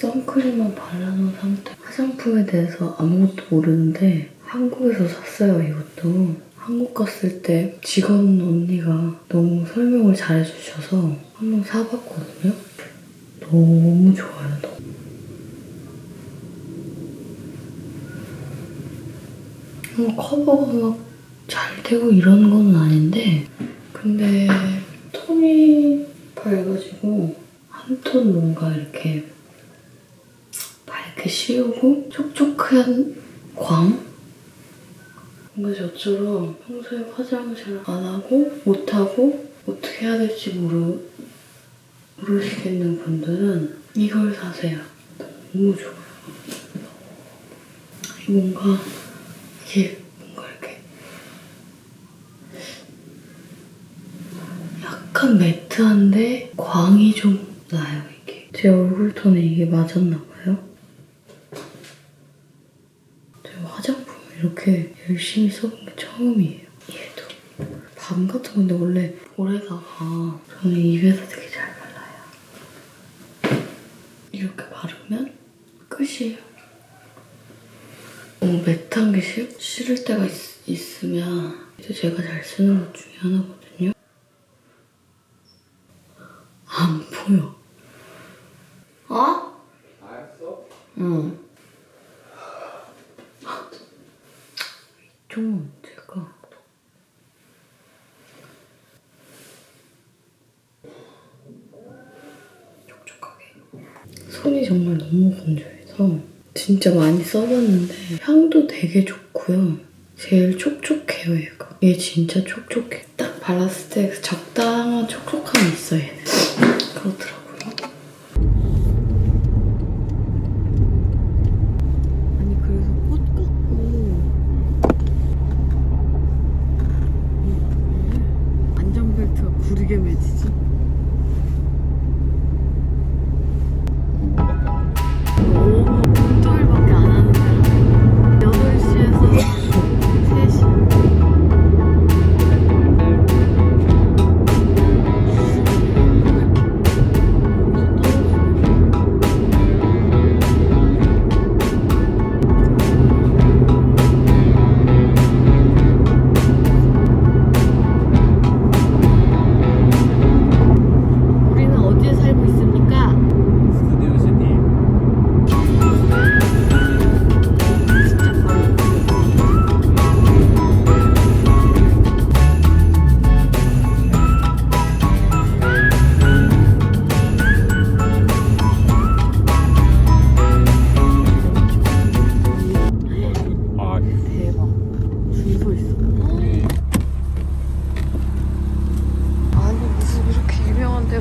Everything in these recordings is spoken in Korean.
선크림만 발라놓은 상태. 화장품에 대해서 아무것도 모르는데 한국에서 샀어요, 이것도. 한국 갔을 때 직원 언니가 너무 설명을 잘해주셔서 한번 사봤거든요. 너무 좋아요, 너무. 뭐 커버가 막 잘 되고 이런 건 아닌데 근데 톤이 밝아지고 한 톤 뭔가 이렇게 밝게 씌우고 촉촉한 광? 뭔가 저처럼 평소에 화장을 잘 안 하고 못하고 어떻게 해야 될지 모르, 모르시겠는 분들은 이걸 사세요. 너무 좋아요. 뭔가 이게 뭔가 이렇게 약간 매트한데 광이 좀 나요 이게 제 얼굴 톤에 이게 맞았나 봐요 제가 화장품 이렇게 열심히 써본 게 처음이에요 얘도 밤 같은 건데 원래 볼에다가 저는 입에서 되게 잘 발라요 이렇게 바르면 끝이에요 너무 매트한 게 싫, 싫을 때가 있, 으면 이제 제가 잘 쓰는 것 중에 하나거든요. 안 보여. 어? 알았어? 응. 좀 제가 촉촉하게. 손이 정말 너무 건조해서 진짜 많이 써봤는데 향도 되게 좋고요. 제일 촉촉해요, 얘가. 얘 진짜 촉촉해. 딱 발랐을 때 적당한 촉촉함이 있어, 얘는. 그렇더라고요. 아니, 그래서 꽃 같고. 안전벨트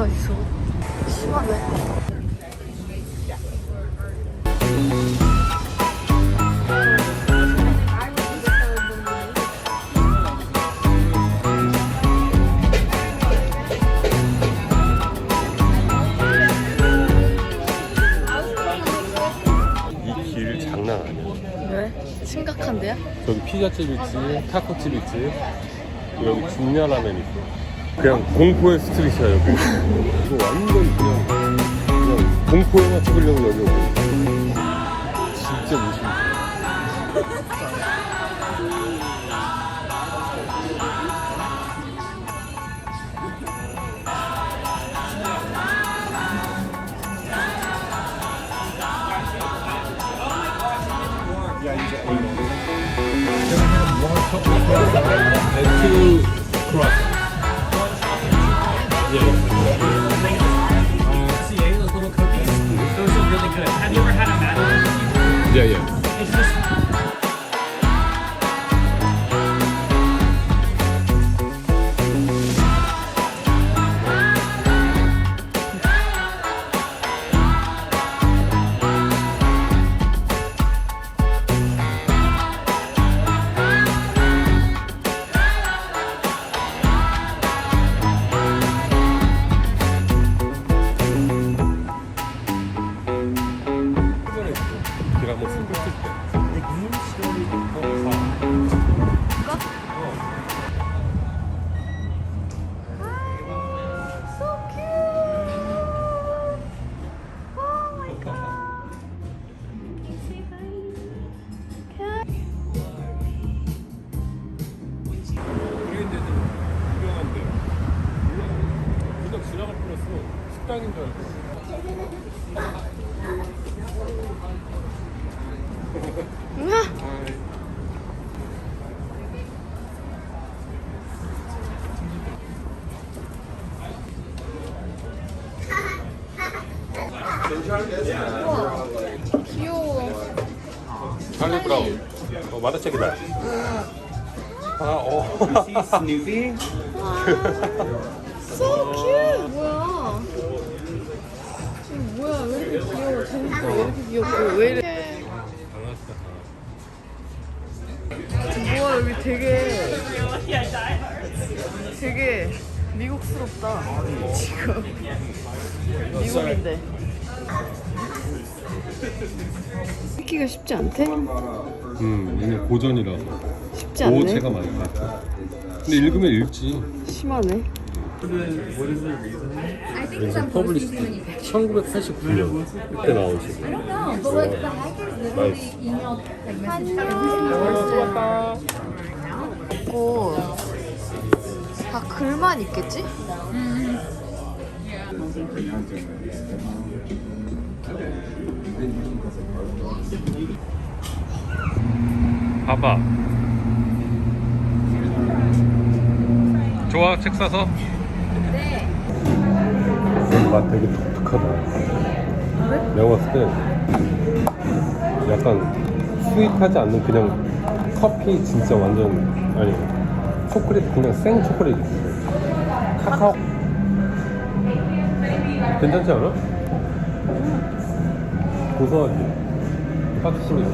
유명한 데가 있어. 심하네. 이길 장난 아니야. 왜? 심각한데요? 저기 피자집 있지 타코집 있지? 여기 중년 라면 있어 그냥 공포의 스트릿이야 여기. 이거 완전 그냥 그냥 공포영화 찍으려고 여기 오고 진짜 무슨. Two croissants. Good. Have you ever had a Madeline? Yeah, yeah. 그 근데 눈물 시원이 더 이상. 이거? 어. 귀여워. 찰리 브라운. 어, 마다책이다. 아, 어. Snoopy? So cute. 뭐야? 뭐야? 왜 이렇게 귀여워? 재밌어. 왜 이렇게 귀엽고? 왜 이렇게? 뭐야 여기 되게 되게 미국스럽다. 지금 미국인데. 읽기가 쉽지 않대? 음, 이게 고전이라서. 쉽지 않네. 오체가 많다. 근데 읽으면 읽지. 심하네. 퍼블리스트 1989년 그때 literally 나이스. 있고 다 글만 있겠지? 봐봐. 좋아, 책 사서? 네. 맛 되게 독특하다. 내가 봤을 때 약간 스윗하지 않는 그냥 커피 진짜 완전 아니 초콜릿 그냥 생 초콜릿. 카카오 괜찮지 않아? 고소하지? 카카오 초콜릿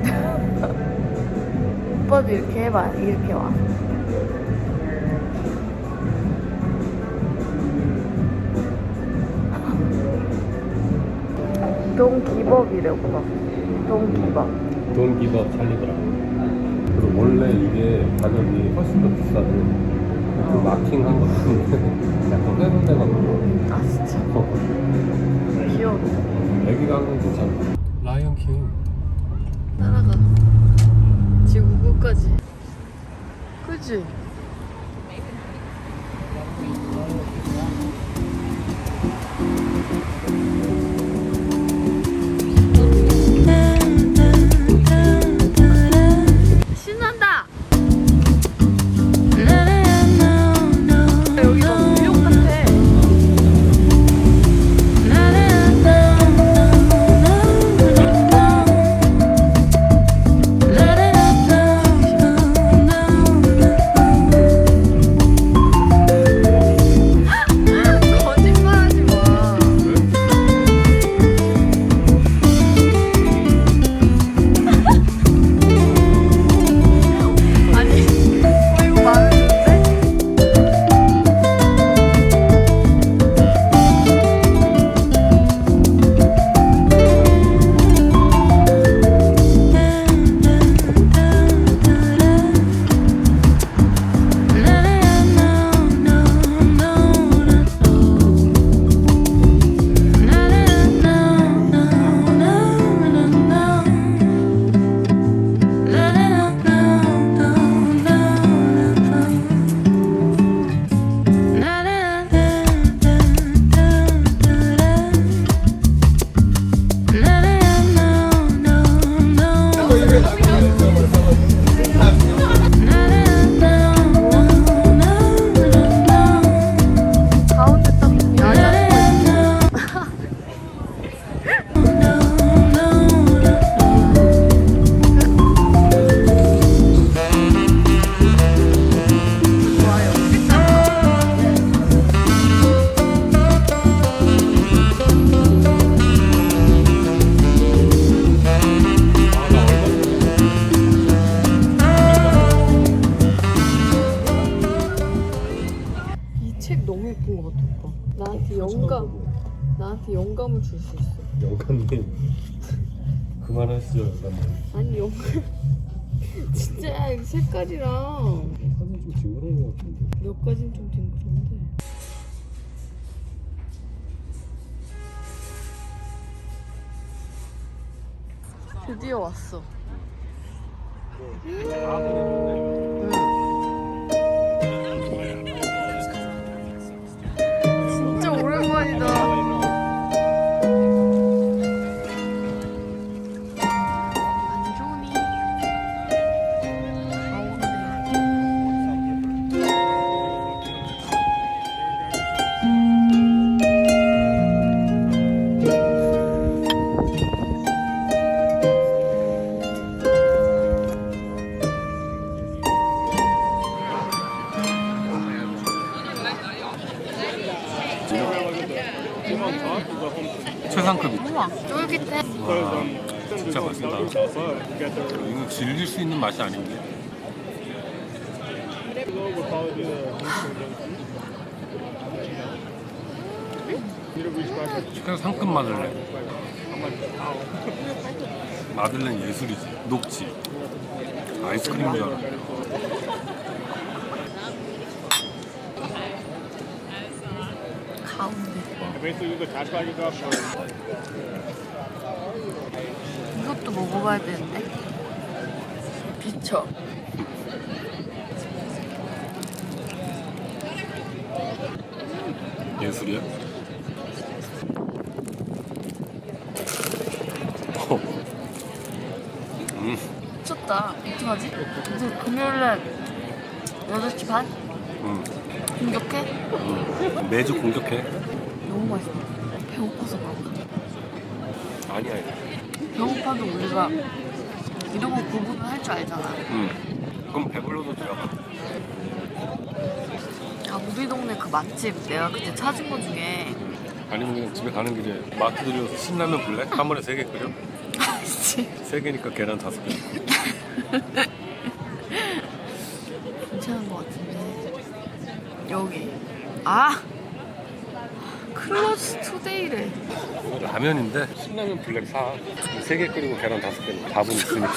오빠도 이렇게 해봐. 이렇게 와. 동기법이래 오빠. 동기법. 돈 기밥 살리더라. 원래 이게 가격이 훨씬 더 비싸대. 그 마킹한 것 때문에 약간 훼손돼가지고. 아 진짜 어. 귀여워. 애기가 한건 괜찮아. 라이언 킹. 따라가. 지구구까지. 그지? 나한테 영감을 줄 수 있어 영감님. 그만하시죠, 영감님. 아니 영감 진짜 이 색깔이랑 사진 좀 징그러운 것 같은데. 몇 가지는 좀 딩그런데 드디어 왔어 진짜 최상급이다. 우와, 쫄깃해. 진짜 맛있다. 이거 즐길 수 있는 맛이 아닌 게. 최 상급 마들렌. 마들렌 예술이지. 녹지. 아이스크림인 줄 알아. 가운데. 이것도 먹어봐야 되는데. 비쳐. 예술이야? 음, 미쳤다. 어떡하지? 이제 금요일날 8시 반? 음, 공격해? 음. 매주 공격해. 너무 맛있어. 배고파서 그런가? 아니야. 배고파도 우리가 거 구분을 할 줄 알잖아. 음. 그럼 배불러도 들어가. 아, 우리 동네 그 맛집 내가 그때 찾은 거 중에 아니면 그냥 집에 가는 길에 마트 들려서 신라면 블랙 한 번에 세 개 끓여? 아이씨 세 개니까 계란 다섯 개. 괜찮은 거 같은데 여기 아 클로즈 투데이래 라면인데 신라면 블랙 사. 세 개 끓이고 계란 다섯 개는 밥은 있으니까.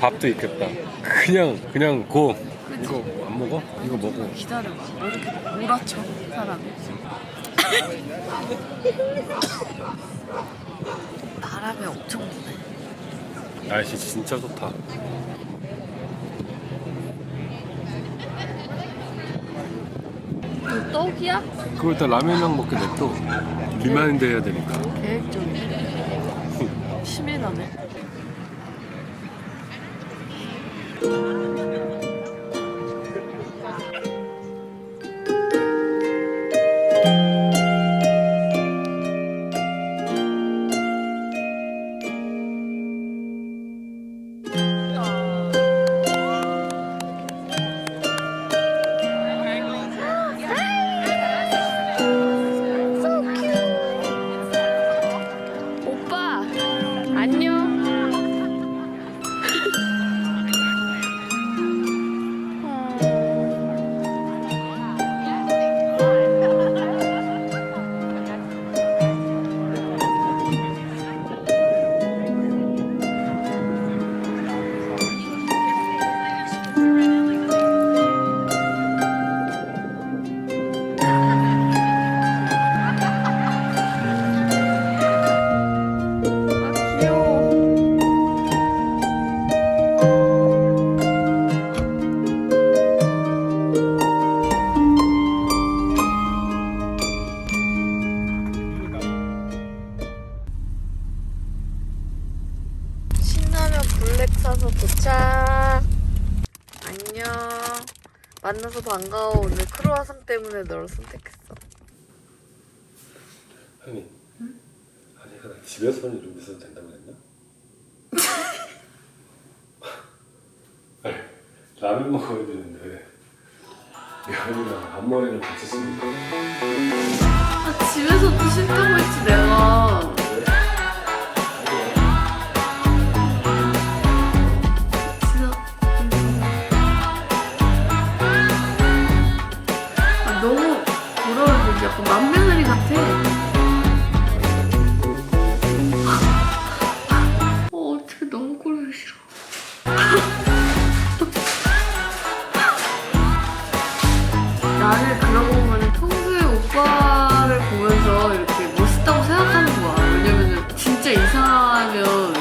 밥도 있겠다. 그냥 그냥 고. 이거 안 먹어? 이거 먹어. 기다려봐 왜 이렇게 몰아쳐 사람이 바람이 엄청 부네 날씨 진짜 좋다. 이거 떡이야? 그걸 다 라면이랑 먹게 냅둬. 리마인드 해야 되니까. 계획적이네 심해나네 라면 먹어야 되는데. 라면이랑 앞머리를 같이 쓰니까 아 집에서 도 싫다고 했지 내가 사실 그런 거 보면 평소에 오빠를 보면서 이렇게 멋있다고 생각하는 거야. 왜냐면은 진짜 이상하면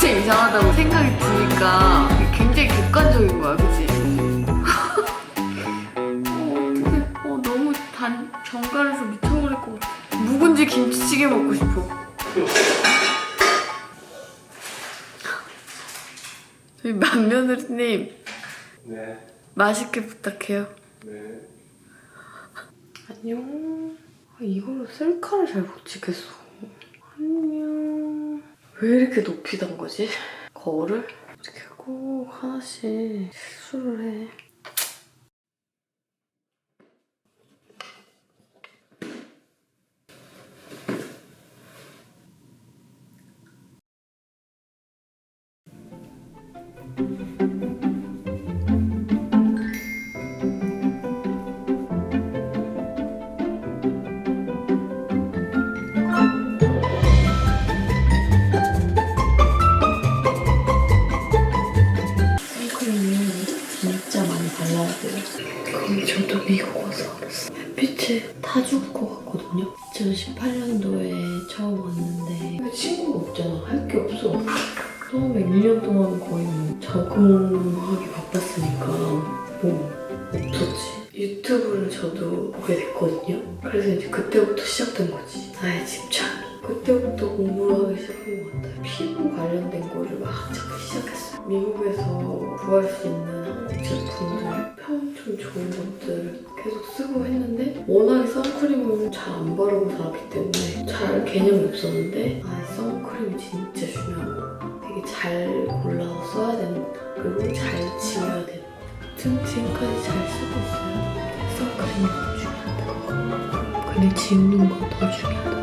진짜 이상하다고 생각이 드니까 굉장히 객관적인 거야, 그치? 어, 어떡해. 너무 정갈해서 미쳐버릴 것 같아. 묵은지 김치찌개 먹고 싶어. 저희 만면으로님 네. 맛있게 부탁해요. 네. 안녕. 아, 이걸로 셀카를 잘 못 찍겠어. 안녕. 왜 이렇게 높이 단 거지? 거울을? 이렇게 꼭 하나씩 실수를 해. 타 죽을 것 같거든요. 2018년도에 처음 왔는데 친구가 없잖아. 할 게 없어. 처음에 1년 동안 거의 뭐 적응하기 바빴으니까 뭐 없었지. 유튜브를 저도 보게 됐거든요. 그래서 이제 그때부터 시작된 거지. 나의 집착이. 그때부터 공부를 하기 시작한 것 같아요. 피부 관련된 거를 막 찾기 시작했어요. 미국에서 구할 수 있는 한국 제품들, 평점 좋은 것들 계속 쓰고 했는데 워낙에 선크림을 잘 안 바르고 살았기 때문에 잘 개념이 없었는데 아, 선크림이 진짜 중요한 거. 되게 잘 골라서 써야 되는. 그리고 잘 지워야 되는 거. 전 지금까지 잘 쓰고 있어요. 선크림이 더 중요하다고. 근데 지우는 거더 중요해.